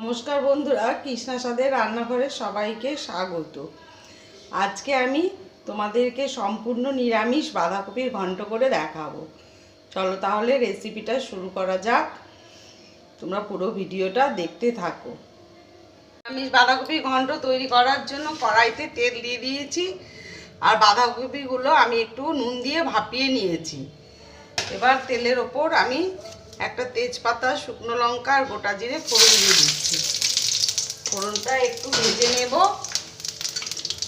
নমস্কার বন্ধুরা, কৃষ্ণা সাদের রান্নাঘরে সবাইকে স্বাগত। আজকে আমি তোমাদেরকে সম্পূর্ণ নিরামিষ বাঁধাকপির ঘন্ট করে দেখাবো। চলো তাহলে রেসিপিটা শুরু করা যাক। তোমরা পুরো ভিডিওটা দেখতে থাকো। নিরামিষ বাঁধাকপির ঘন্ট তৈরি করার জন্য কড়াইতে তেল দিয়ে দিয়েছি। আর বাঁধাকপিগুলো আমি একটু নুন দিয়ে ভাপিয়ে নিয়েছি। এবার তেলের ওপর আমি একটা তেজপাতা, শুকনো লঙ্কা আর গোটা জিরে ফোড়ন দিয়ে দিচ্ছি। ফোড়নটা একটু ভেজে নেব।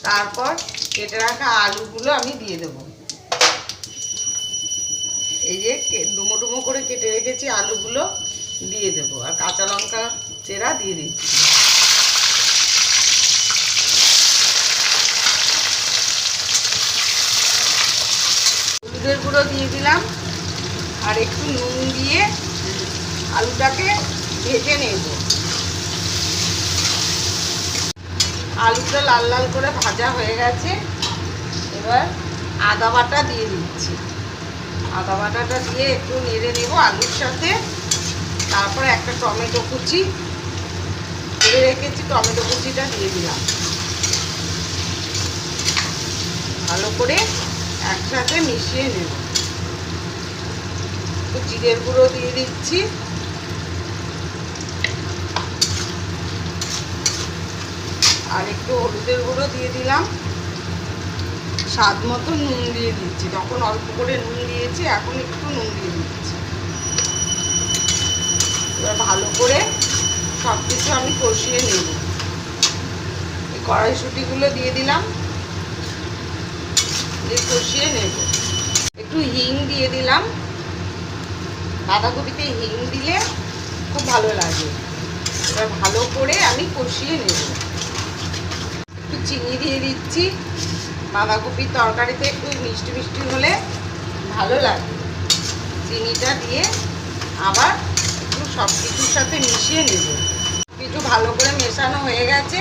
তারপর কেটে রাখা আলুগুলো আমি দিয়ে দেব। এই যে ডুমো ডুমো করে কেটে রেখেছি আলুগুলো দিয়ে দেব। আর কাঁচা লঙ্কা চেরা দিয়ে দিচ্ছি। হলুদের গুঁড়ো দিয়ে দিলাম। আর একটু নুন দিয়ে আলুটাকে ভেজে নেব। আলুটা লাল লাল করে ভাজা হয়ে গেছে। এবার আদা বাটা দিয়ে দিচ্ছি। আদা বাটাটা দিয়ে একটু নেড়ে নেব আলুর সাথে। তারপরে একটা টমেটো কুচি। করে রেখেছি, টমেটো কুচিটা দিয়ে দিলাম। ভালো করে একসাথে মিশিয়ে নেব। জিরের গুঁড়ো দিয়ে দিচ্ছি। আর একটু হলুদের গুঁড়ো দিয়ে দিলাম। স্বাদ মতো নুন দিয়ে দিচ্ছি। তখন অল্প করে নুন দিয়েছি, এখন একটু নুন দিয়ে দিচ্ছি। এবার ভালো করে সব কিছু আমি কষিয়ে নেব। এই কড়াইশুটিগুলো দিয়ে দিলাম। দিয়ে কষিয়ে নেব। একটু হিং দিয়ে দিলাম। বাঁধাকপিতে হিং দিলে খুব ভালো লাগে। এবার ভালো করে আমি কষিয়ে নেব। একটু চিনি দিয়ে দিচ্ছি। বাঁধাকপির তরকারিতে একটু মিষ্টি মিষ্টি হলে ভালো লাগে। চিনিটা দিয়ে আবার একটু সব কিছুর সাথে মিশিয়ে নেব। কিছু ভালো করে মেশানো হয়ে গেছে।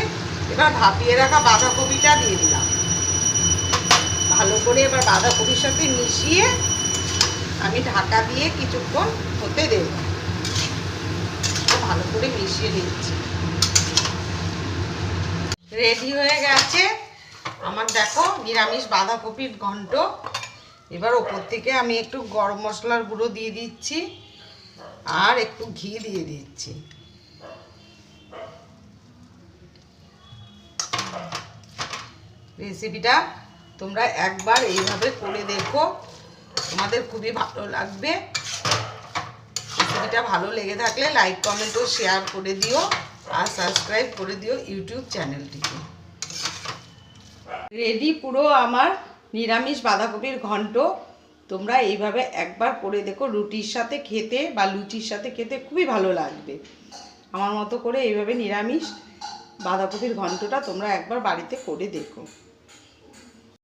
এবার ভাপিয়ে রাখা বাঁধাকপিটা দিয়ে দিলাম। ভালো করে এবার বাঁধাকপির সাথে মিশিয়ে আমি ঢাকা দিয়ে কিছুক্ষণ হতে দেব। ভালো করে মিশিয়ে নিচ্ছি। রেডি হয়ে গেছে। আমার দেখো নিরামিষ বাঁধাকপির ঘন্ট। এবার ওপর থেকে আমি একটু গরম মশলার গুঁড়ো দিয়ে দিচ্ছি আর একটু ঘি দিয়ে দিচ্ছি। রেসিপিটা তোমরা একবার এইভাবে করে দেখো। তোমাদের খুবই ভালো লাগবে। রেসিপিটা ভালো লেগে থাকলে লাইক, কমেন্ট ও শেয়ার করে দিও। আর সাবস্ক্রাইব করে দিও ইউটিউব চ্যানেলটিকে। রেডি পুরো আমার নিরামিষ বাঁধাকপির ঘন্ট। তোমরা এইভাবে একবার করে দেখো, রুটির সাথে খেতে বা লুচির সাথে খেতে খুবই ভালো লাগবে। আমার মতো করে এইভাবে নিরামিষ বাঁধাকপির ঘন্টটা তোমরা একবার বাড়িতে করে দেখো।